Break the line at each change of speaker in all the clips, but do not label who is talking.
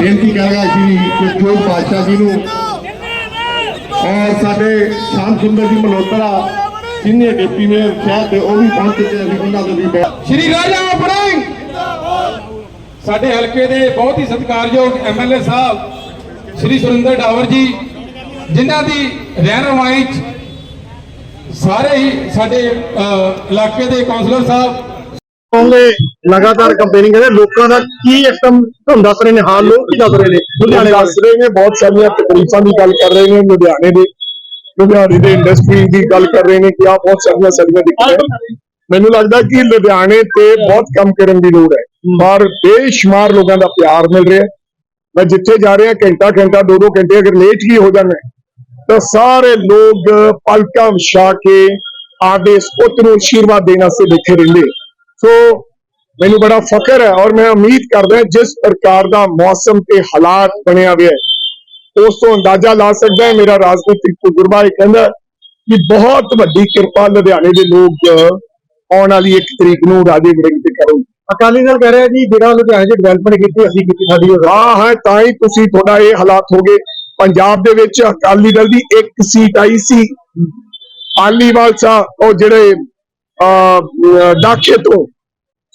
ਬੇਨਤੀ ਕਰਾਂਗਾ ਸ਼੍ਰੀ ਜੋਤ ਪਾਤਸ਼ਾਹ ਜੀ ਨੂੰ ਔਰ ਸਾਡੇ ਸ਼ਾਮ ਸੁੰਦਰ ਜੀ ਮਲਹੋਤਰਾ, ਜਿਨੇ ਡਿਪਟੀ ਮੇਅਰ ਸ਼ਹਿਰ ਤੇ ਉਹ ਵੀ ਪਹੁੰਚ ਚੁੱਕੇ ਅਸੀਂ ਉਹਨਾਂ ਦੇ ਵੀ
ਸ਼੍ਰੀ ਰਾਜਾ ਵੜਿੰਗ ਸਾਡੇ ਹਲਕੇ ਦੇ ਬਹੁਤ ਹੀ ਸਤਿਕਾਰਯੋਗ ਐਮਐਲਏ ਸਾਹਿਬ, ਸ਼੍ਰੀ ਸੁਰਿੰਦਰ ਡਾਵਰ ਜੀ, ਜਿਨ੍ਹਾਂ ਦੀ ਰਹਿਨੁਮਾਈ 'ਚ ਸਾਰੇ ਹੀ ਸਾਡੇ ਇਲਾਕੇ ਦੇ ਕਾਉਂਸਲਰ ਸਾਹਿਬ
ਕਹੋਗੇ ਲਗਾਤਾਰ ਕੰਪੇਨਿੰਗ ਕਰਦੇ ਲੋਕਾਂ ਦਾ ਕੀ ਇਕਦਮ ਤੁਹਾਨੂੰ ਦੱਸ ਰਹੇ ਨੇ ਹਾਲ ਲੋਕ ਕੀ ਦੱਸ ਰਹੇ ਨੇ ਲੁਧਿਆਣੇ
ਦੱਸ ਰਹੇ ਨੇ ਬਹੁਤ ਸਾਰੀਆਂ ਤਕਲੀਫਾਂ ਦੀ ਗੱਲ ਕਰ ਰਹੇ ਨੇ ਲੁਧਿਆਣੇ ਦੇ ਲੁਧਿਆਣੇ ਦੇ ਇੰਡਸਟਰੀ ਦੀ ਗੱਲ ਕਰ ਰਹੇ ਨੇ ਕਿ ਆ ਬਹੁਤ ਸਾਰੀਆਂ ਸਾਰੀਆਂ ਦਿੱਕਤਾਂ। ਮੈਨੂੰ ਲੱਗਦਾ ਕਿ ਲੁਧਿਆਣੇ ਤੇ ਬਹੁਤ ਕੰਮ ਕਰਨ ਦੀ ਲੋੜ ਹੈ ਪਰ ਬੇਸ਼ੁਮਾਰ ਲੋਕਾਂ ਦਾ ਪਿਆਰ ਮਿਲ ਰਿਹਾ ਹੈ। ਮੈਂ ਜਿੱਥੇ ਜਾ ਰਿਹਾ ਘੰਟਾ ਘੰਟਾ ਦੋ ਦੋ ਘੰਟੇ ਅਗਰ ਲੇਟ ਵੀ ਹੋ ਜਾਣਾ ਹੈ, ਤਾਂ ਸਾਰੇ ਲੋਕ ਪਲਕਾਂ ਵਿਛਾ ਕੇ ਆਦੇ ਸੁੱਤ ਨੂੰ ਆਸ਼ੀਰਵਾਦ ਦੇਣ ਵਾਸਤੇ ਬੈਠੇ ਰਹਿੰਦੇ ਸੋ ਮੈਨੂੰ ਬੜਾ ਫਖਰ ਹੈ ਔਰ ਮੈਂ ਉਮੀਦ ਕਰਦਾ ਜਿਸ ਪ੍ਰਕਾਰ ਦਾ ਮੌਸਮ ਤੇ ਹਾਲਾਤ ਬਣਿਆ ਹੋਇਆ ਹੈ ਉਸ ਤੋਂ ਅੰਦਾਜ਼ਾ ਲਾ ਸਕਦਾ ਹੈ ਮੇਰਾ ਰਾਜਨੀਤਿਕ ਤਜਰਬਾ ਇਹ ਕਹਿੰਦਾ ਕਿ ਬਹੁਤ ਵੱਡੀ ਕਿਰਪਾ ਲੁਧਿਆਣੇ ਦੇ ਲੋਕ ਆਉਣ ਵਾਲੀ ਇੱਕ ਤਰੀਕ ਨੂੰ ਰਾਜੇ ਵੜਿੰਗ ਤੇ ਕਰਨਗੇ।
ਅਕਾਲੀ ਦਲ ਕਹਿ ਰਿਹਾ ਜੀ ਜਿਹੜਾ ਲੁਧਿਆਣੇ 'ਚ ਡਿਵੈਲਪਮੈਂਟ ਕੀਤੀ ਅਸੀਂ ਕੀਤੀ ਸਾਡੀ
ਹਾਂ ਹਾਂ ਤਾਂ ਹੀ ਤੁਸੀਂ ਤੁਹਾਡਾ ਇਹ ਹਾਲਾਤ ਹੋ ਗਏ। ਪੰਜਾਬ ਦੇ ਵਿੱਚ ਅਕਾਲੀ ਦਲ ਦੀ ਇੱਕ ਸੀਟ ਆਈ ਸੀ। ਆਲੀਵਾਲ ਸਾਹਿਬ ਉਹ ਜਿਹੜੇ ਦਾਖੇ ਤੋਂ।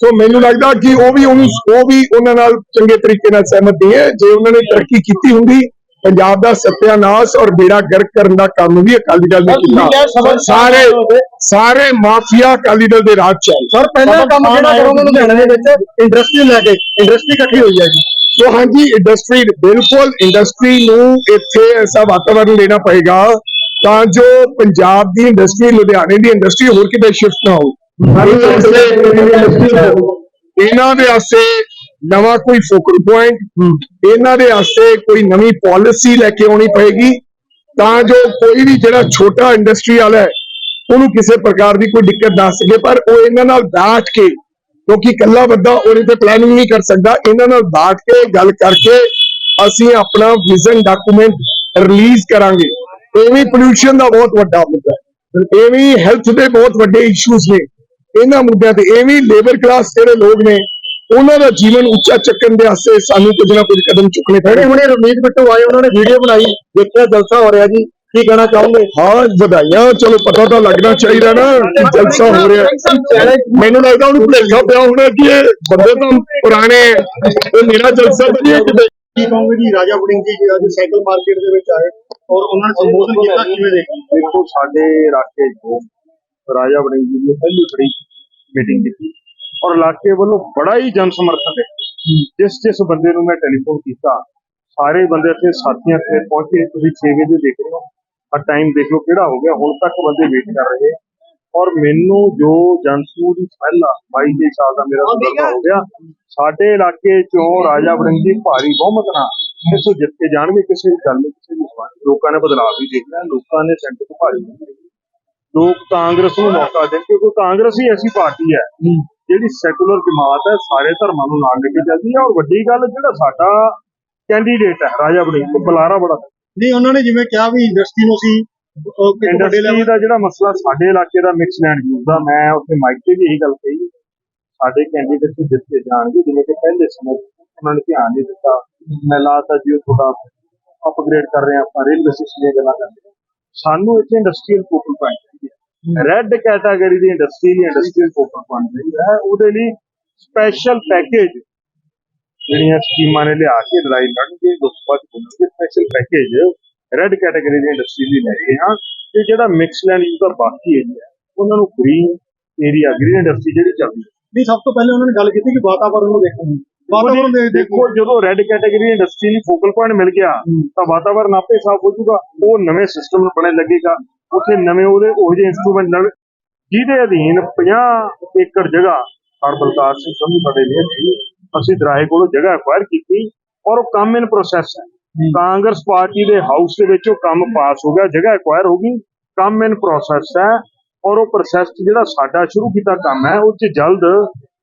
ਸੋ ਮੈਨੂੰ ਲੱਗਦਾ ਕਿ ਉਹ ਵੀ ਉਹਨੂੰ ਉਹ ਵੀ ਉਹਨਾਂ ਨਾਲ ਚੰਗੇ ਤਰੀਕੇ ਨਾਲ ਸਹਿਮਤ ਨਹੀਂ ਹੈ। ਜੇ ਉਹਨਾਂ ਨੇ ਤਰੱਕੀ ਕੀਤੀ ਹੁੰਦੀ ਪੰਜਾਬ ਦਾ ਸੱਤਿਆਨਾਸ਼ ਔਰ ਬੇੜਾ ਗਰਕ ਕਰਨ ਦਾ ਕੰਮ ਵੀ ਅਕਾਲੀ ਦਲ ਨੇ ਕੀਤਾ। ਸਾਰੇ ਸਾਰੇ ਮਾਫੀਆ ਅਕਾਲੀ ਦਲ ਦੇ ਰਾਜ ਚ
ਸਰ ਪਹਿਲਾ ਕੰਮ ਜਿਹੜਾ ਕਰੋਗੇ ਲੁਧਿਆਣੇ ਦੇ ਵਿੱਚ? ਇੰਡਸਟਰੀ ਲੈ ਕੇ। ਇੰਡਸਟਰੀ ਇਕੱਠੀ ਹੋਈ ਹੈ ਜੀ।
ਸੋ ਹਾਂਜੀ ਇੰਡਸਟਰੀ ਬਿਲਕੁਲ ਇੰਡਸਟਰੀ ਨੂੰ ਇੱਥੇ ਐਸਾ ਵਾਤਾਵਰਣ ਦੇਣਾ ਪਏਗਾ ਤਾਂ ਜੋ ਪੰਜਾਬ ਦੀ ਇੰਡਸਟਰੀ ਲੁਧਿਆਣੇ ਦੀ ਇੰਡਸਟਰੀ ਹੋਰ ਕਿਤੇ ਸ਼ਿਫਟ ਨਾ ਹੋਵੇ। ਇਹਨਾਂ ਦੇ ਵਾਸਤੇ ਨਵਾਂ ਕੋਈ ਫੋਕਲ ਪੁਆਇੰਟ ਇਹਨਾਂ ਦੇ ਵਾਸਤੇ ਕੋਈ ਨਵੀਂ ਪਾਲਿਸੀ ਲੈ ਕੇ ਆਉਣੀ ਪਏਗੀ ਤਾਂ ਜੋ ਕੋਈ ਵੀ ਜਿਹੜਾ ਛੋਟਾ ਇੰਡਸਟਰੀ ਵਾਲਾ ਹੈ ਉਹਨੂੰ ਕਿਸੇ ਪ੍ਰਕਾਰ ਦੀ ਕੋਈ ਦਿੱਕਤ ਨਾ ਸਕੇ। ਪਰ ਉਹ ਇਹਨਾਂ ਨਾਲ ਬੈਠ ਕੇ ਕਿਉਂਕਿ ਇਕੱਲਾ ਬੰਦਾ ਉਹਦੇ ਤੇ ਪਲੈਨਿੰਗ ਨਹੀਂ ਕਰ ਸਕਦਾ ਇਹਨਾਂ ਨਾਲ ਬੈਠ ਕੇ ਗੱਲ ਕਰਕੇ ਅਸੀਂ ਆਪਣਾ ਵਿਜ਼ਨ ਡਾਕੂਮੈਂਟ ਰਿਲੀਜ਼ ਕਰਾਂਗੇ। ਇਹ ਵੀ ਪੋਲੂਸ਼ਨ ਦਾ ਬਹੁਤ ਵੱਡਾ ਮੁੱਦਾ ਹੈ। ਇਹ ਵੀ ਹੈਲਥ ਦੇ ਬਹੁਤ ਵੱਡੇ ਇਸ਼ੂਜ਼ ਨੇ। ਇਹਨਾਂ ਮੁੱਦਿਆਂ ਤੇ ਇਹ ਵੀ ਲੇਬਰ ਕਲਾਸ ਜਿਹੜੇ ਲੋਕ ਨੇ ਉਹਨਾਂ ਦਾ ਜੀਵਨ ਉੱਚਾ ਚੱਕਣ ਦੇ ਵਾਸਤੇ ਸਾਨੂੰ ਕੁਝ ਨਾ ਕੁਝ ਕਦਮ ਚੁੱਕਣੇ
ਜਿਹੜੇ
ਪੈਣੇ
ਹੁਣੇ ਰਮੀਤ ਬਿੱਟੂ ਆਏ ਉਹਨਾਂ ਨੇ ਵੀਡੀਓ ਬਣਾਈ ਦੇਖਿਆ ਜਲਸਾ ਹੋ ਰਿਹਾ ਜੀ। ਕੀ ਕਹਿਣਾ ਚਾਹੋਗੇ?
ਹਾਂ ਵਧਾਈਆਂ। ਚਲੋ ਪਤਾ ਤਾਂ ਲੱਗਣਾ ਚਾਹੀਦਾ ਨਾ ਕਿ ਜਲਸਾ ਹੋ ਰਿਹਾ। ਮੈਨੂੰ ਲੱਗਦਾ ਉਹਨੂੰ ਭੁਲੇਖਾ ਪਿਆ ਹੋਣਾ ਕਿ ਇਹ ਬੰਦੇ ਤਾਂ ਪੁਰਾਣੇ ਮੇਰਾ ਜਲਸਾ ਤਾਂ ਨਹੀਂ ਹੈ ਕਿਤੇ।
ਕੀ ਕਹੋਗੇ ਜੀ? ਰਾਜਾ ਵੜਿੰਗ ਜੀ ਅੱਜ ਸਾਈਕਲ ਮਾਰਕੀਟ ਦੇ ਵਿੱਚ ਆਏ ਔਰ ਉਹਨਾਂ ਨੇ ਸੰਬੋਧਨ ਕੀਤਾ ਕਿਵੇਂ ਦੇਖਿਆ
ਦੇਖੋ ਸਾਡੇ ਇਲਾਕੇ 'ਚ ਰਾਜਾ ਵੜਿੰਗ ਜੀ ਨੇ ਪਹਿਲੀ ਬੜੀ ਮੀਟਿੰਗ ਕੀਤੀ ਔਰ ਇਲਾਕੇ ਵੱਲੋਂ ਬੜਾ ਹੀ ਜਨ ਸਮਰਥਨ ਹੈ। ਜਿਸ ਜਿਸ ਬੰਦੇ ਨੂੰ ਮੈਂ ਟੈਲੀਫੋਨ ਕੀਤਾ ਸਾਰੇ ਬੰਦੇ ਇੱਥੇ ਸਾਥੀਆਂ ਤੇ ਪਹੁੰਚੇ ਤੁਸੀਂ 6 ਵਜੇ ਦੇਖ ਰਹੇ ਹੋ ਆ ਟਾਈਮ ਦੇਖ ਲਓ ਕਿਹੜਾ ਹੋ ਗਿਆ ਹੁਣ ਤੱਕ ਬੰਦੇ ਵੇਟ ਕਰ ਰਹੇ ਆ। ਔਰ ਮੈਨੂੰ ਜੋ ਜਨਸੂ ਦੀ ਸਮੈਲ ਆ 22 ਦੇ ਸਾਲ ਦਾ ਮੇਰਾ ਤਜਰਬਾ ਹੋ ਗਿਆ ਸਾਡੇ ਇਲਾਕੇ ਚੋਂ ਰਾਜਾ ਵੜਿੰਗ ਜੀ ਭਾਰੀ ਬਹੁਮਤ ਨਾਲ ਇਸੋ ਜਿੱਤ ਕੇ ਜਾਣਗੇ ਕਿਸੇ ਵੀ ਗੱਲ ਨੂੰ ਕਿਸੇ ਵੀ ਸਵਾਲ। ਲੋਕਾਂ ਨੇ ਬਦਲਾਅ ਵੀ ਦੇਖਣਾ ਲੋਕਾਂ ਨੇ ਸੈਂਟਰ ਤੋਂ ਭਾਰੀ। ਲੋਕ ਕਾਂਗਰਸ ਨੂੰ ਮੌਕਾ ਦੇਣ ਕਿਉਂਕਿ ਕਾਂਗਰਸ ਹੀ ਐਸੀ ਪਾਰਟੀ ਹੈ ਜਿਹੜੀ ਸੈਕੂਲਰ ਜਮਾਤ ਹੈ ਸਾਰੇ ਧਰਮਾਂ ਨੂੰ ਨਾਲ ਲੈ ਕੇ ਚੱਲਦੀ ਹੈ ਔਰ ਵੱਡੀ ਗੱਲ ਜਿਹੜਾ ਸਾਡਾ ਕੈਂਡੀਡੇਟ ਹੈ ਰਾਜਾ ਵੜਿੰਗ ਬੁਲਾਰਾ ਬੜਾ
ਨਹੀਂ ਉਹਨਾਂ ਨੇ ਜਿਵੇਂ ਕਿਹਾ ਵੀ ਇੰਡਸਟਰੀ ਨੂੰ ਅਸੀਂ
ਇੰਡਸਟਰੀ ਦਾ ਜਿਹੜਾ ਮਸਲਾ ਸਾਡੇ ਇਲਾਕੇ ਦਾ ਮਿਕਸ ਲੈਂਡ ਯੂਜ਼ ਦਾ ਮੈਂ ਉੱਥੇ ਮਾਈਕ ਤੇ ਵੀ ਇਹੀ ਗੱਲ ਕਹੀ। ਸਾਡੇ ਕੈਂਡੀਡੇਟ ਨੂੰ ਦਿੱਤੇ ਜਾਣਗੇ ਜਿਵੇਂ ਕਿ ਪਹਿਲੇ ਸਮੇਂ ਉਹਨਾਂ ਨੇ ਧਿਆਨ ਨਹੀਂ ਦਿੱਤਾ ਮੈਂ ਲਾਤਾ ਜੀ ਥੋੜਾ ਅਪਗ੍ਰੇਡ ਕਰ ਰਹੇ ਆਪਾਂ ਰੇਲਵੇ ਸਟੇਸ਼ਨ ਦੀਆਂ ਗੱਲਾਂ ਕਰਦੇ। ਸਾਨੂੰ ਇੱਥੇ ਇੰਡਸਟਰੀਅਲ ਚਾਹੀਦੀ ਹੈ। ਰੈੱਡ ਕੈਟਾਗਰੀ ਦੀ ਇੰਡਸਟਰੀ ਲਈ ਇੰਡਸਟਰੀਅਲ ਪੁਆਇੰਟ ਚਾਹੀਦਾ ਹੈ। ਉਹਦੇ ਲਈ ਸਪੈਸ਼ਲ ਪੈਕੇਜ ਜਿਹੜੀਆਂ ਸਕੀਮਾਂ ਨੇ ਲਿਆ ਕੇ ਲੜਾਈ ਲੜਨਗੇ ਲੋਕ ਬਾਅਦ ਬੋਲਣਗੇ ਸਪੈਸ਼ਲ ਪੈਕੇਜ ਰੈੱਡ ਕੈਟਾਗਰੀ ਦੀ ਇੰਡਸਟਰੀ ਲਈ ਲੈ ਰਹੇ ਹਾਂ ਤੇ ਜਿਹੜਾ ਮਿਕਸ ਲੈਂਡ ਯੂਜ਼ ਦਾ ਬਾਕੀ ਏਰੀਆ ਉਹਨਾਂ ਨੂੰ ਗ੍ਰੀਨ ਏਰੀਆ ਗ੍ਰੀਨ ਇੰਡਸਟਰੀ ਜਿਹੜੀ ਚੱਲਦੀ
ਨਹੀਂ ਸਭ ਤੋਂ ਪਹਿਲੇ ਉਹਨਾਂ ਨੇ ਗੱਲ ਕੀਤੀ ਕਿ ਵਾਤਾਵਰਣ ਨੂੰ ਦੇਖੋ। ਵਾਤਾਵਰਣ ਦੇ
ਦੇਖੋ। ਜਦੋਂ ਰੈੱਡ ਕੈਟਾਗਰੀ ਇੰਡਸਟਰੀ ਨੂੰ ਫੋਕਲ ਪੁਆਇੰਟ ਮਿਲ ਗਿਆ ਤਾਂ ਵਾਤਾਵਰਨ ਆਪੇ ਸਾਫ਼ ਹੋ ਜਾਊਗਾ। ਉਹ ਨਵੇਂ ਸਿਸਟਮ ਬਣੇ ਲੱਗੇਗਾ। ਉੱਥੇ ਨਵੇਂ ਉਹਦੇ ਉਹ ਜਿਹੇ ਇੰਸਟਰੂਮੈਂਟ ਨਵੇਂ ਜਿਹਦੇ ਅਧੀਨ 50 ਏਕੜ ਜਗ੍ਹਾ ਹਰ ਬਲਕਾਰ ਸਿੰਘ ਸੰਧੂ ਸਾਡੇ ਨੇ ਅਸੀਂ ਦਰਾਏ ਕੋਲੋਂ ਜਗ੍ਹਾ ਐਕਵਾਇਰ ਕੀਤੀ ਔਰ ਉਹ ਕੰਮ ਇਨ ਪ੍ਰੋਸੈਸ ਹੈ। ਕਾਂਗਰਸ ਪਾਰਟੀ ਦੇ ਹਾਊਸ ਦੇ ਵਿੱਚ ਉਹ ਕੰਮ ਪਾਸ ਹੋ ਗਿਆ, ਜਗ੍ਹਾ ਐਕਵਾਇਰ ਹੋ ਗਈ। ਕੰਮ ਇਨ ਪ੍ਰੋਸੈਸ ਹੈ ਔਰ ਉਹ ਪ੍ਰੋਸੈਸ ਜਿਹੜਾ ਸਾਡਾ ਸ਼ੁਰੂ ਕੀਤਾ ਕੰਮ ਹੈ, ਉਹ 'ਚ ਜਲਦ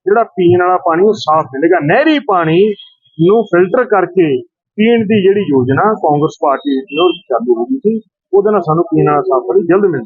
ਜਿਹੜਾ ਪੀਣ ਵਾਲਾ ਪਾਣੀ ਉਹ ਸਾਫ਼ ਮਿਲੇਗਾ। ਨਹਿਰੀ ਪਾਣੀ ਨੂੰ ਫਿਲਟਰ ਕਰਕੇ ਪੀਣ ਦੀ ਜਿਹੜੀ ਯੋਜਨਾ ਕਾਂਗਰਸ ਪਾਰਟੀ ਦੀ ਚਾਲੂ ਹੋ ਗਈ ਸੀ, ਉਹਦੇ ਨਾਲ ਸਾਨੂੰ ਪੀਣ ਵਾਲਾ ਸਾਫ਼ ਪਾਣੀ ਜਲਦ ਮਿਲ